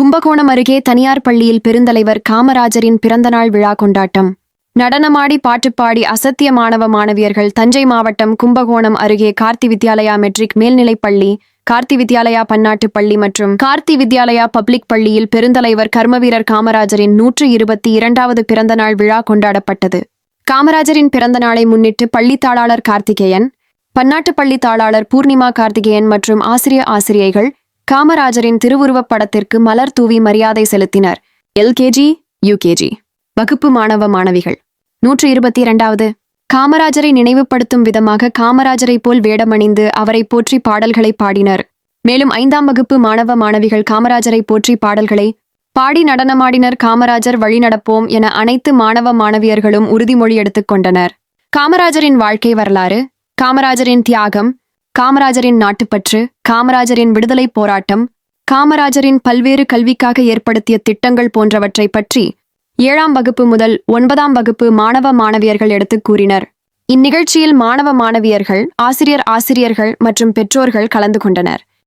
கும்பகோணம் அருகே தனியார் பள்ளியில் பெருந்தலைவர் காமராஜரின் பிறந்தநாள் விழா கொண்டாட்டம். நடனமாடி பாட்டுப்பாடி அசத்திய மாணவ மாணவியர்கள் தஞ்சை மாவட்டம் கும்பகோணம் அருகே கார்த்தி வித்யாலயா மெட்ரிக் மேல்நிலைப் பள்ளி கார்த்தி வித்யாலயா பன்னாட்டு பள்ளி மற்றும் கார்த்தி வித்யாலயா பப்ளிக் பள்ளியில் பெருந்தலைவர் கர்மவீரர் காமராஜரின் நூற்று இருபத்தி இரண்டாவது பிறந்தநாள் விழா கொண்டாடப்பட்டது. காமராஜரின் பிறந்த நாளை முன்னிட்டு பள்ளி தாளாளர் கார்த்திகேயன் பன்னாட்டு பள்ளி தாளாளர் பூர்ணிமா கார்த்திகேயன் மற்றும் ஆசிரிய ஆசிரியைகள் காமராஜரின் திருவுருவப் படத்திற்கு மலர் தூவி மரியாதை செலுத்தினர். எல்கேஜி யூகேஜி வகுப்பு மாணவ மாணவிகள். நூற்று இருபத்தி இரண்டாவது காமராஜரை நினைவுபடுத்தும் விதமாக காமராஜரை போல் வேடமணிந்து அவரை போற்றி பாடல்களை பாடினர். மேலும் ஐந்தாம் வகுப்பு மாணவ மாணவிகள் காமராஜரை போற்றி பாடல்களை பாடி நடனமாடினர் காமராஜர் வழிநடப்போம் என அனைத்து மாணவ மாணவியர்களும் உறுதிமொழி எடுத்துக் கொண்டனர். காமராஜரின் வாழ்க்கை வரலாறு காமராஜரின் தியாகம் காமராஜரின் நாட்டுப்பற்று காமராஜரின் விடுதலை போராட்டம் காமராஜரின் பல்வேறு கல்விக்காக ஏற்படுத்திய திட்டங்கள் போன்றவற்றை பற்றி ஏழாம் வகுப்பு முதல் ஒன்பதாம் வகுப்பு மாணவ மாணவியர்கள் எடுத்து கூறினர். இந்நிகழ்ச்சியில் மாணவ மாணவியர்கள் ஆசிரியர் ஆசிரியர்கள் மற்றும் பெற்றோர்கள் கலந்து கொண்டனர்.